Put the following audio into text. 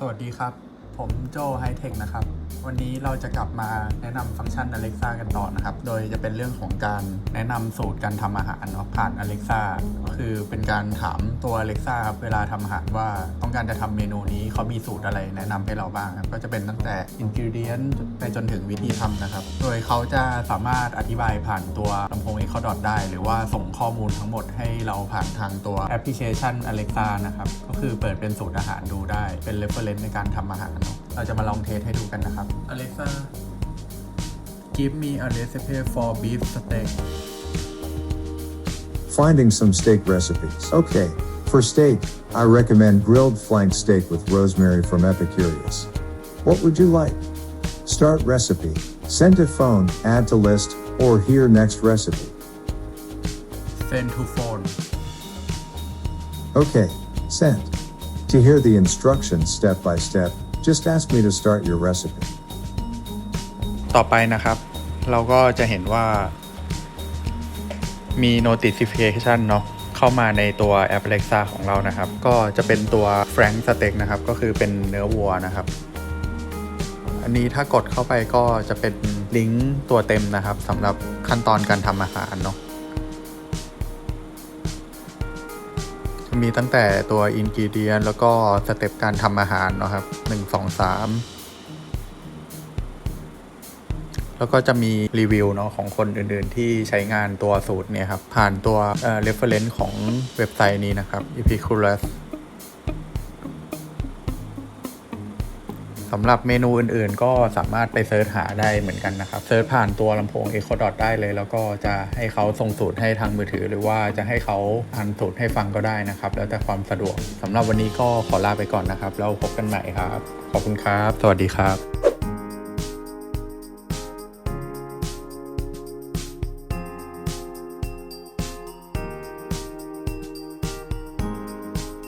สวัสดีครับ ผมโจไฮเทคนะครับ วันนี้เราจะกลับมาแนะนำฟังก์ชัน Alexa กันต่อนะครับ โดยจะเป็นเรื่องของการแนะนำสูตรการทำอาหารเนาะผ่าน Alexa ก็คือเป็นการถามตัว Alexa ครับเวลาทำอาหารว่าต้องการจะทำเมนูนี้เขามีสูตรอะไรแนะนำให้เราบ้างครับก็จะเป็นตั้งแต่ ingredient ไปจนถึงวิธีทำนะครับ โดยเขาจะสามารถอธิบายผ่านตัวลำโพง Echo Dot ได้ หรือว่าส่งข้อมูลทั้งหมดให้เราผ่านทางตัวแอปพลิเคชัน Alexa นะครับก็คือเปิดเป็นสูตรอาหารดูได้เป็น reference ในการทำอาหารเนอะเราจะมาลองเทสให้ดูกันนะครับ Alexa give me a recipe for beef steak Finding some steak recipes. Okay, for steak, I recommend grilled flank steak with rosemary from Epicurious. What would you like? Start recipe, send to phone, add to list, or here next recipe. send to phone Okay, send. To hear the instructions step by step, just ask me to start your recipe. ต่อไปนะครับ เราก็จะเห็นว่า มี notification เนาะเข้ามาในตัวแอป Alexa ของเรานะครับ ก็จะเป็นตัว Frank Steak นะครับ ก็คือเป็นเนื้อวัวนะครับ อันนี้ถ้ากดเข้าไปก็จะเป็นลิงก์ตัวเต็มนะครับสำหรับขั้นตอนการทำอาหารเนาะ มีตั้งแต่ตัวอินกิเดียนแล้วก็สเต็ปการทำอาหารเนาะครับ1 2 3แล้วก็จะมีรีวิวเนาะของคนอื่นๆ ที่ใช้งานตัวสูตรเนี่ยครับ ผ่านตัวเอ่อ reference ของเว็บไซต์นี้นะครับ Epicurus สำหรับเมนูอื่นๆ ก็สามารถไปเซิร์ชหาได้เหมือนกันนะครับเซิร์ชผ่านตัวลำโพง Echo Dot ได้เลย แล้วก็จะให้เขาส่งสูตรให้ทางมือถือ หรือว่าจะให้เขาอ่านสูตรให้ฟังก็ได้นะครับ แล้วแต่ความสะดวกสำหรับวันนี้ก็ขอลาไปก่อนนะครับแล้วพบกันใหม่ครับ ขอบคุณครับ สวัสดีครับ